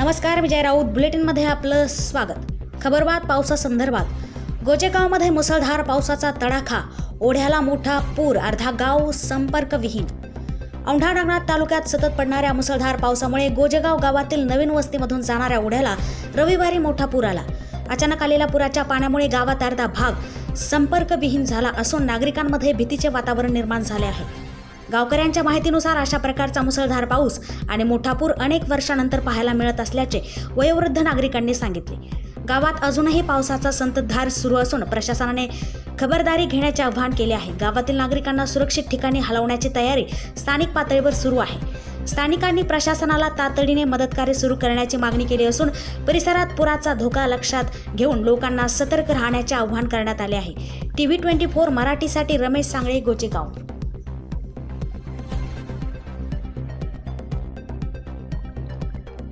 नमस्कार विजय राऊत. बुलेटिनमध्ये आपलं स्वागत. खबरबात पावसासंदर्भात. गोजेगावमध्ये मुसळधार पावसाचा तडाखा. ओढ्याला मोठा पूर अर्धा गाव संपर्कविहीन. औंढा नागनाथ तालुक्यात सतत पडणाऱ्या मुसळधार पावसामुळे गोजेगाव गावातील नवीन वस्तीमधून जाणाऱ्या ओढ्याला रविवारी मोठा पूर आला. अचानक आलेल्या पुराच्या पाण्यामुळे गावात अर्धा भाग संपर्कविहीन झाला असून नागरिकांमध्ये भीतीचे वातावरण निर्माण झाले आहे. गावकऱ्यांच्या माहितीनुसार अशा प्रकारचा मुसळधार पाऊस आणि मोठा पूर अनेक वर्षानंतर पाहायला मिळत असल्याचे वयोवृद्ध नागरिकांनी सांगितले. गावात अजूनही पावसाचा संततधार सुरू असून प्रशासनाने खबरदारी घेण्याचे आवाहन केले आहे. गावातील नागरिकांना सुरक्षित ठिकाणी हलवण्याची तयारी स्थानिक पातळीवर सुरू आहे. स्थानिकांनी प्रशासनाला तातडीने मदतकार्य सुरू करण्याची मागणी केली असून परिसरात पुराचा धोका लक्षात घेऊन लोकांना सतर्क राहण्याचे आवाहन करण्यात आले आहे. टी व्ही ट्वेंटी फोर मराठीसाठी रमेश सांगळे गोचेगाव.